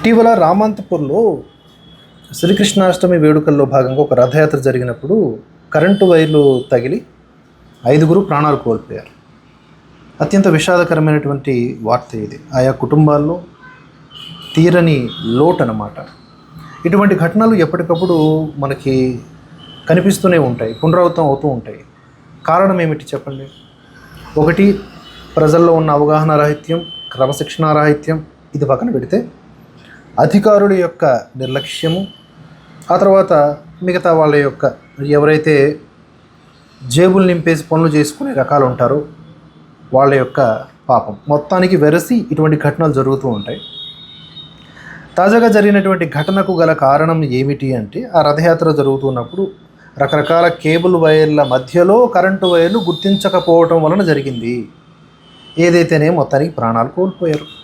ఇటీవల రామంతపూర్లో శ్రీకృష్ణాష్టమి వేడుకల్లో భాగంగా ఒక రథయాత్ర జరిగినప్పుడు కరెంటు వైర్లు తగిలి ఐదుగురు ప్రాణాలు కోల్పోయారు. అత్యంత విషాదకరమైనటువంటి వార్త ఇది. ఆయా కుటుంబాల్లో తీరని లోటు అన్నమాట. ఇటువంటి ఘటనలు ఎప్పటికప్పుడు మనకి కనిపిస్తూనే ఉంటాయి పునరావృతం అవుతూ ఉంటాయి. కారణం ఏమిటి చెప్పండి? ఒకటి ప్రజల్లో ఉన్న అవగాహన రాహిత్యం క్రమశిక్షణ రాహిత్యం ఇది పక్కన పెడితే అధికారుల యొక్క నిర్లక్ష్యము ఆ తర్వాత మిగతా వాళ్ళ యొక్క ఎవరైతే జేబులు నింపేసి పనులు చేసుకునే రకాలు ఉంటారో వాళ్ళ యొక్క పాపం. మొత్తానికి వెరసి ఇటువంటి ఘటనలు జరుగుతూ ఉంటాయి. తాజాగా జరిగినటువంటి ఘటనకు గల కారణం ఏమిటి అంటే ఆ రథయాత్ర జరుగుతున్నప్పుడు రకరకాల కేబుల్ వైర్ల మధ్యలో కరెంటు వైర్లు గుర్తించకపోవటం వలన జరిగింది. ఏదైతేనే మొత్తానికి ప్రాణాలు కోల్పోయారు.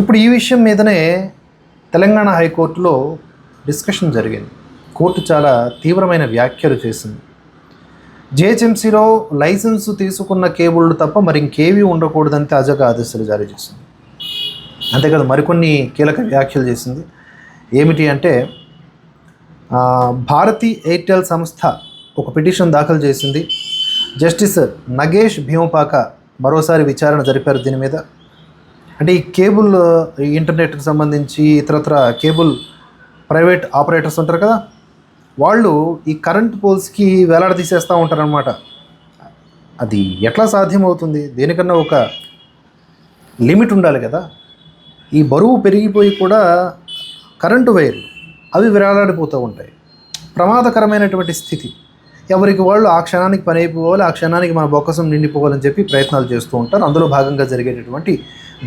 ఇప్పుడు ఈ విషయం మీదనే తెలంగాణ హైకోర్టులో డిస్కషన్ జరిగింది. కోర్టు చాలా తీవ్రమైన వ్యాఖ్యలు చేసింది. జిహెచ్ఎంసీలో లైసెన్సు తీసుకున్న కేబుళ్ళు తప్ప మరి ఇంకేవి ఉండకూడదని తాజాగా ఆదేశాలు జారీ చేసింది. అంతేకాదు మరికొన్ని కీలక వ్యాఖ్యలు చేసింది. ఏమిటి అంటే భారతీ ఎయిర్టెల్ సంస్థ ఒక పిటిషన్ దాఖలు చేసింది. జస్టిస్ నగేష్ భీమపాక మరోసారి విచారణ జరిపారు దీని మీద. అంటే ఈ కేబుల్ ఈ ఇంటర్నెట్కి సంబంధించి ఇతరత్ర కేబుల్ ప్రైవేట్ ఆపరేటర్స్ ఉంటారు కదా వాళ్ళు ఈ కరెంట్ పోల్స్కి వేలాడ తీసేస్తూ ఉంటారనమాట అది ఎట్లా సాధ్యమవుతుంది? దేనికన్నా ఒక లిమిట్ ఉండాలి కదా. ఈ బరువు పెరిగిపోయి కూడా కరెంటు వైర్ అవి విరాలాడిపోతూ ఉంటాయి. ప్రమాదకరమైనటువంటి స్థితి. ఎవరికి వాళ్ళు ఆ క్షణానికి పని అయిపోవాలి ఆ క్షణానికి మన బొక్కసం నిండిపోవాలని చెప్పి ప్రయత్నాలు చేస్తూ ఉంటారు. అందులో భాగంగా జరిగేటటువంటి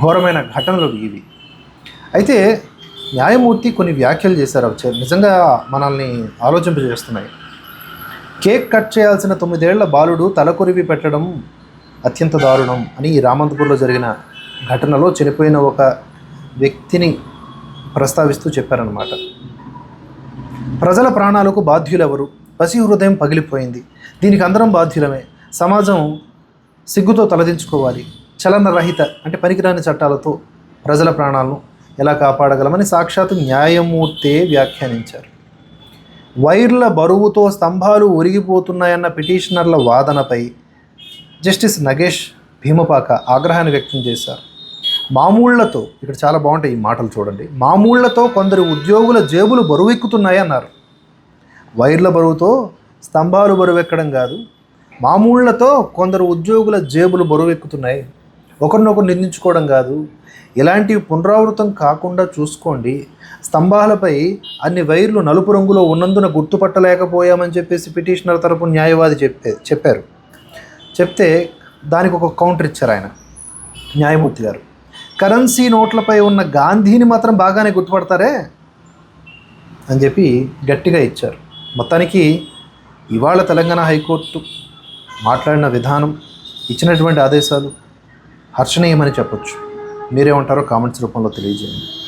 ఘోరమైన ఘటనలు ఇవి. అయితే న్యాయమూర్తి కొన్ని వ్యాఖ్యలు చేశారు. అవి నిజంగా మనల్ని ఆలోచింపజేస్తున్నాయి. కేక్ కట్ చేయాల్సిన తొమ్మిదేళ్ళ బాలుడు తలకొరివి పెట్టడం అత్యంత దారుణం అని రామంతపూర్లో జరిగిన ఘటనలో చనిపోయిన ఒక వ్యక్తిని ప్రస్తావిస్తూ చెప్పారనమాట ప్రజల ప్రాణాలకు బాధ్యులెవరు? పసి హృదయం పగిలిపోయింది. దీనికి అందరం బాధ్యులమే. సమాజం సిగ్గుతో తలదించుకోవాలి. చలన రహిత అంటే పనికిరాని చట్టాలతో ప్రజల ప్రాణాలను ఎలా కాపాడగలమని సాక్షాత్తు న్యాయమూర్తే వ్యాఖ్యానించారు. వైర్ల బరువుతో స్తంభాలు ఒరిగిపోతున్నాయన్న పిటిషనర్ల వాదనపై జస్టిస్ నగేష్ భీమపాక ఆగ్రహాన్ని వ్యక్తం చేశారు. మామూళ్ళతో ఇక్కడ చాలా బాగుంటాయి ఈ మాటలు చూడండి మామూళ్ళతో కొందరు ఉద్యోగుల జేబులు బరువెక్కుతున్నాయి అన్నారు. వైర్ల బరువుతో స్తంభాలు బరువెక్కడం కాదు మామూళ్ళతో కొందరు ఉద్యోగుల జేబులు బరువెక్కుతున్నాయి ఒకరినొకరు నిందించుకోవడం కాదు. ఇలాంటివి పునరావృతం కాకుండా చూసుకోండి. స్తంభాలపై అన్ని వైర్లు నలుపు రంగులో ఉన్నందున గుర్తుపట్టలేకపోయామని చెప్పేసి పిటిషనర్ తరపు న్యాయవాది చెప్పే చెప్పారు. చెప్తే దానికి ఒక కౌంటర్ ఇచ్చారు ఆయన న్యాయమూర్తి గారు. కరెన్సీ నోట్లపై ఉన్న గాంధీని మాత్రం బాగానే గుర్తుపడతారే? అని చెప్పి గట్టిగా ఇచ్చారు. మొత్తానికి ఇవాళ తెలంగాణ హైకోర్టు మాట్లాడిన విధానం ఇచ్చినటువంటి ఆదేశాలు హర్షణీయమని చెప్పొచ్చు. మీరేమంటారో కామెంట్స్ రూపంలో తెలియజేయండి.